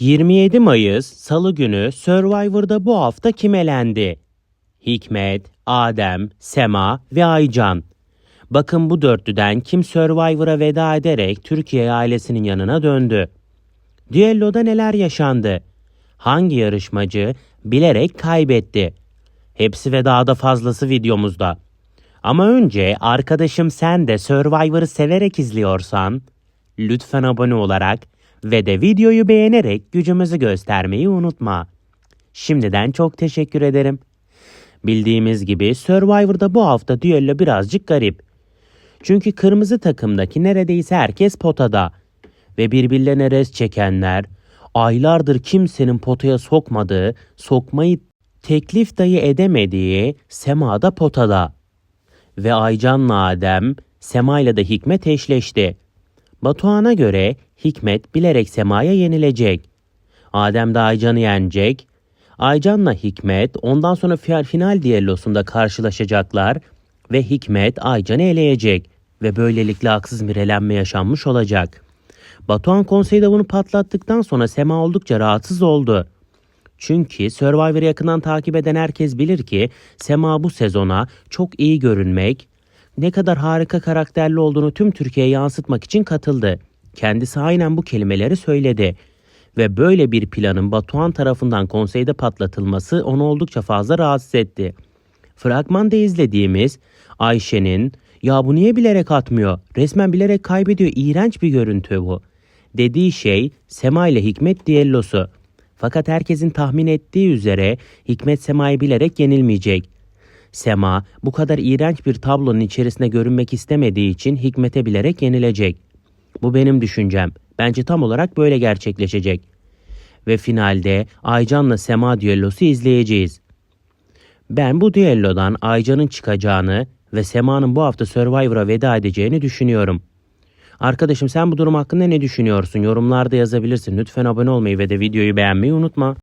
27 Mayıs Salı günü Survivor'da bu hafta kim elendi? Hikmet, Adem, Sema ve Aycan. Bakın bu dörtlüden kim Survivor'a veda ederek Türkiye ailesinin yanına döndü? Düelloda neler yaşandı? Hangi yarışmacı bilerek kaybetti? Hepsi ve daha da fazlası videomuzda. Ama önce arkadaşım sen de Survivor'ı severek izliyorsan lütfen abone olarak ve de videoyu beğenerek gücümüzü göstermeyi unutma. Şimdiden çok teşekkür ederim. Bildiğimiz gibi Survivor'da bu hafta düello birazcık garip. Çünkü kırmızı takımdaki neredeyse herkes potada ve birbirlerine res çekenler, aylardır kimsenin potaya sokmadığı, sokmayı teklif dahi edemediği Sema'da potada. Ve Aycan'la Adem, Sema ile de Hikmet eşleşti. Batuhan'a göre Hikmet bilerek Sema'ya yenilecek. Adem de Aycan'ı yenecek. Aycan'la Hikmet ondan sonra final, diyellosunda karşılaşacaklar ve Hikmet Aycan'ı eleyecek ve böylelikle haksız bir elenme yaşanmış olacak. Batuhan konseyde bunu patlattıktan sonra Sema oldukça rahatsız oldu. Çünkü Survivor'ı yakından takip eden herkes bilir ki Sema bu sezona çok iyi görünmek, ne kadar harika karakterli olduğunu tüm Türkiye'ye yansıtmak için katıldı. Kendisi aynen bu kelimeleri söyledi. Ve böyle bir planın Batuhan tarafından konseyde patlatılması onu oldukça fazla rahatsız etti. Fragmanda izlediğimiz Ayşe'nin ya bu niye bilerek atmıyor, resmen bilerek kaybediyor, iğrenç bir görüntü bu. Dediği şey Sema ile Hikmet diyellosu. Fakat herkesin tahmin ettiği üzere Hikmet Sema'yı bilerek yenilmeyecek. Sema bu kadar iğrenç bir tablonun içerisinde görünmek istemediği için Hikmet'e bilerek yenilecek. Bu benim düşüncem. Bence tam olarak böyle gerçekleşecek. Ve finalde Aycan'la Sema düellosu izleyeceğiz. Ben bu düellodan Aycan'ın çıkacağını ve Sema'nın bu hafta Survivor'a veda edeceğini düşünüyorum. Arkadaşım sen bu durum hakkında ne düşünüyorsun? Yorumlarda yazabilirsin. Lütfen abone olmayı ve de videoyu beğenmeyi unutma.